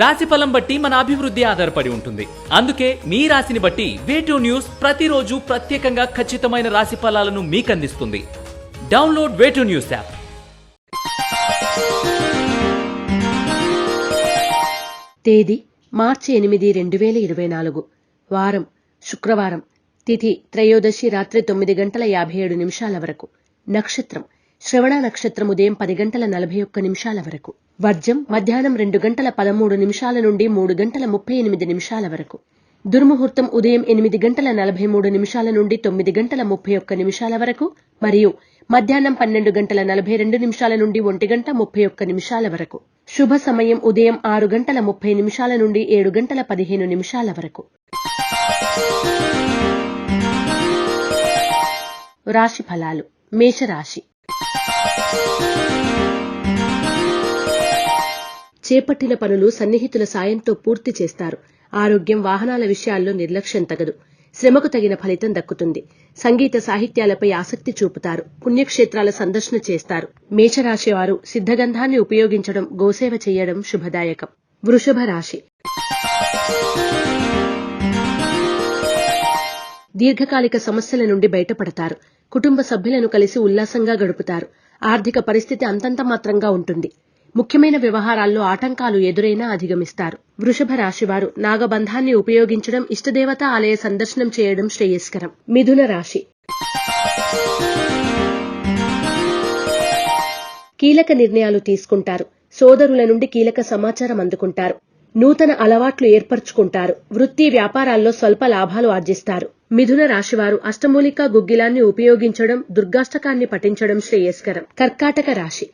రాశి ఫలం బట్టి మన అభివృద్ధి ఆధారపడి ఉంటుంది. అందుకే మీ రాశిని బట్టి వేటూ న్యూస్ ప్రతిరోజు ప్రత్యేకంగా ఖచ్చితమైన రాశి ఫలాలను మీకు అందిస్తుంది డౌన్లోడ్ వేటూ న్యూస్ యాప్ తేదీ మార్చి ఎనిమిది రెండు వేల ఇరవై నాలుగు. వారం శుక్రవారం. తిథి త్రయోదశి రాత్రి తొమ్మిది గంటల యాభై ఏడు నిమిషాల వరకు. నక్షత్రం శ్రవణ నక్షత్రం ఉదయం పది గంటల నలభై ఒక్క నిమిషాల వరకు. వర్జం మధ్యాహ్నం రెండు గంటల పదమూడు నిమిషాల నుండి మూడు గంటల ముప్పై ఎనిమిది నిమిషాల వరకు. దుర్ముహూర్తం ఉదయం ఎనిమిది గంటల నలభై మూడు నిమిషాల నుండి తొమ్మిది గంటల ముప్పై ఒక్క నిమిషాల వరకు మరియు మధ్యాహ్నం పన్నెండు గంటల నలభై రెండు నిమిషాల నుండి ఒంటి గంట ముప్పై ఒక్క నిమిషాల వరకు. శుభ సమయం ఉదయం ఆరు గంటల ముప్పై నిమిషాల నుండి ఏడు గంటల పదిహేను నిమిషాల వరకు. రాశి ఫలాలు. మేషరాశి. చేపట్టిన పనులు సన్నిహితుల సాయంతో పూర్తి చేస్తారు. ఆరోగ్యం వాహనాల విషయాల్లో నిర్లక్ష్యం తగదు. శ్రమకు తగిన ఫలితం దక్కుతుంది. సంగీత సాహిత్యాలపై ఆసక్తి చూపుతారు. పుణ్యక్షేత్రాల సందర్శన చేస్తారు. మేషరాశి వారు సిద్ధగంధాన్ని ఉపయోగించడం గోసేవ చేయడం శుభదాయకం. వృషభ రాశి. దీర్ఘకాలిక సమస్యల నుండి బయటపడతారు. కుటుంబ సభ్యులను కలిసి ఉల్లాసంగా గడుపుతారు. ఆర్థిక పరిస్థితి అంతంత మాత్రంగా ఉంటుంది. ముఖ్యమైన వ్యవహారాల్లో ఆటంకాలు ఎదురైనా అధిగమిస్తారు. వృషభ రాశివారు నాగబంధాన్ని ఉపయోగించడం ఇష్టదేవత ఆలయ సందర్శనం చేయడం శ్రేయస్కరం. మిథున రాశి. కీలక నిర్ణయాలు తీసుకుంటారు. సోదరుల నుండి కీలక సమాచారం అందుకుంటారు. నూతన అలవాట్లు ఏర్పరచుకుంటారు. వృత్తి వ్యాపారాల్లో స్వల్ప లాభాలు ఆర్జిస్తారు. మిథున రాశివారు అష్టమూలిక గుగ్గిలాన్ని ఉపయోగించడం దుర్గాష్టకాన్ని పఠించడం శ్రేయస్కరం. కర్కాటక రాశి.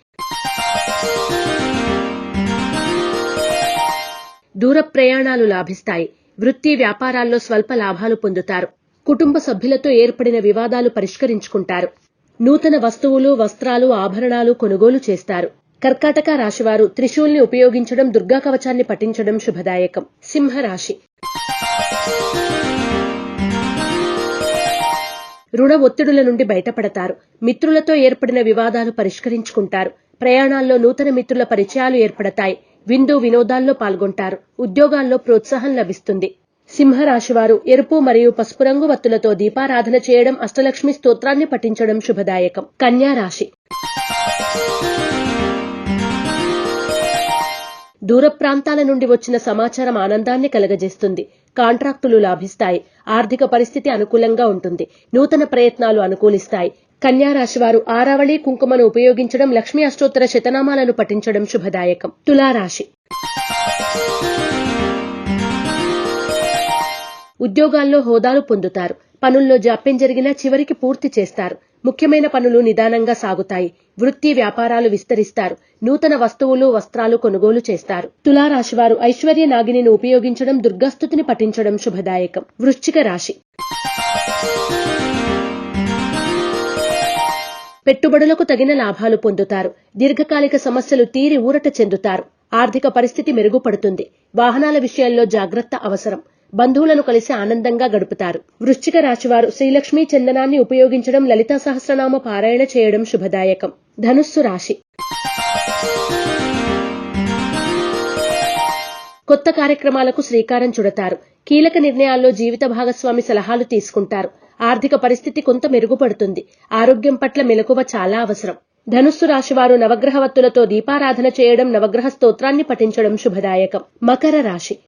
దూర ప్రయాణాలు లాభిస్తాయి. వృత్తి వ్యాపారాల్లో స్వల్ప లాభాలు పొందుతారు. కుటుంబ సభ్యులతో ఏర్పడిన వివాదాలు పరిష్కరించుకుంటారు. నూతన వస్తువులు వస్త్రాలు ఆభరణాలు కొనుగోలు చేస్తారు. కర్కాటక రాశివారు త్రిశూల్ని ఉపయోగించడం దుర్గా కవచాన్ని పఠించడం శుభదాయకం. సింహరాశి రుణ ఒత్తిడుల నుండి బయటపడతారు. మిత్రులతో ఏర్పడిన వివాదాలు పరిష్కరించుకుంటారు. ప్రయాణాల్లో నూతన మిత్రుల పరిచయాలు ఏర్పడతాయి. విందు వినోదాల్లో పాల్గొంటారు. ఉద్యోగాల్లో ప్రోత్సాహం లభిస్తుంది. సింహరాశివారు ఎరుపు మరియు పసుపు రంగు వత్తులతో దీపారాధన చేయడం అష్టలక్ష్మి స్తోత్రాన్ని పఠించడం శుభదాయకం. కన్యా రాశి. దూర ప్రాంతాల నుండి వచ్చిన సమాచారం ఆనందాన్ని కలగజేస్తుంది. కాంట్రాక్టులు లాభిస్తాయి. ఆర్థిక పరిస్థితి అనుకూలంగా ఉంటుంది. నూతన ప్రయత్నాలు అనుకూలిస్తాయి. కన్యా రాశివారు ఆరావళి కుంకుమను ఉపయోగించడం లక్ష్మీ అష్టోత్తర శతనామాలను పఠించడం శుభదాయకం. తులారాశి. ఉద్యోగాల్లో హోదాలు పొందుతారు. పనుల్లో జాప్యం జరిగినా చివరికి పూర్తి చేస్తారు. ముఖ్యమైన పనులు నిదానంగా సాగుతాయి. వృత్తి వ్యాపారాలు విస్తరిస్తారు. నూతన వస్తువులు వస్త్రాలు కొనుగోలు చేస్తారు. తులారాశివారు ఐశ్వర్య నాగిని ఉపయోగించడం దుర్గాస్తుతిని పఠించడం శుభదాయకం. వృశ్చిక రాశి. పెట్టుబడులకు తగిన లాభాలు పొందుతారు. దీర్ఘకాలిక సమస్యలు తీరి ఊరట చెందుతారు. ఆర్థిక పరిస్థితి మెరుగుపడుతుంది. వాహనాల విషయంలో జాగ్రత్త అవసరం. బంధువులను కలిసి ఆనందంగా గడుపుతారు. వృశ్చిక రాశివారు శ్రీలక్ష్మీ చందనాన్ని ఉపయోగించడం లలితా సహస్రనామ పారాయణ చేయడం శుభదాయకం. ధనుస్సు రాశి. కొత్త కార్యక్రమాలకు శ్రీకారం చుడతారు. కీలక నిర్ణయాల్లో జీవిత భాగస్వామి సలహాలు తీసుకుంటారు. ఆర్థిక పరిస్థితి కొంత మెరుగుపడుతుంది. ఆరోగ్యం పట్ల మెలకువ చాలా అవసరం. ధనుస్సు రాశివారు నవగ్రహవత్తులతో దీపారాధన చేయడం నవగ్రహ స్తోత్రాన్ని పఠించడం శుభదాయకం. మకర రాశి.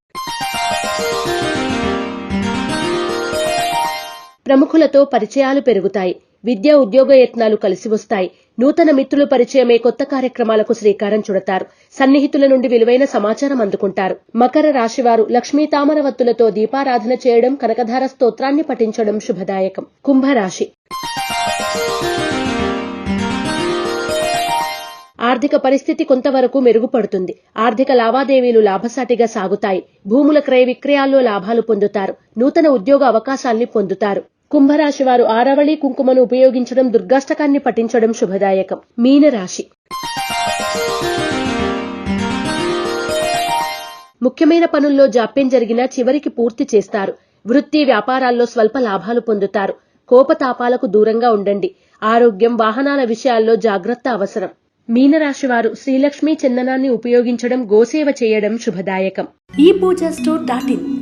ప్రముఖులతో పరిచయాలు పెరుగుతాయి. విద్య ఉద్యోగ యత్నాలు కలిసి వస్తాయి. నూతన మిత్రులు పరిచయమే కొత్త కార్యక్రమాలకు శ్రీకారం చుడతారు. సన్నిహితుల నుండి విలువైన సమాచారం అందుకుంటారు. మకర రాశివారు లక్ష్మీ తామరవత్తులతో దీపారాధన చేయడం కనకధార స్తోత్రాన్ని పఠించడం శుభదాయకం. కుంభరాశి. ఆర్థిక పరిస్థితి కొంతవరకు మెరుగుపడుతుంది. ఆర్థిక లావాదేవీలు లాభసాటిగా సాగుతాయి. భూముల క్రయ విక్రయాల్లో లాభాలు పొందుతారు. నూతన ఉద్యోగ అవకాశాల్ని పొందుతారు. కుంభరాశి వారు ఆరవళి కుంకుమను ఉపయోగించడం దుర్గాష్టకాన్ని పఠించడం శుభదాయకం. మీనరాశి. ముఖ్యమైన పనుల్లో జాప్యం జరిగినా చివరికి పూర్తి చేస్తారు. వృత్తి వ్యాపారాల్లో స్వల్ప లాభాలు పొందుతారు. కోపతాపాలకు దూరంగా ఉండండి. ఆరోగ్యం వాహనాల విషయాల్లో జాగ్రత్త అవసరం. మీనరాశి వారు శ్రీలక్ష్మి చందనాన్ని ఉపయోగించడం గోసేవ చేయడం శుభదాయకం. ఈ పూజ స్టోర్ డాట్ ఇన్.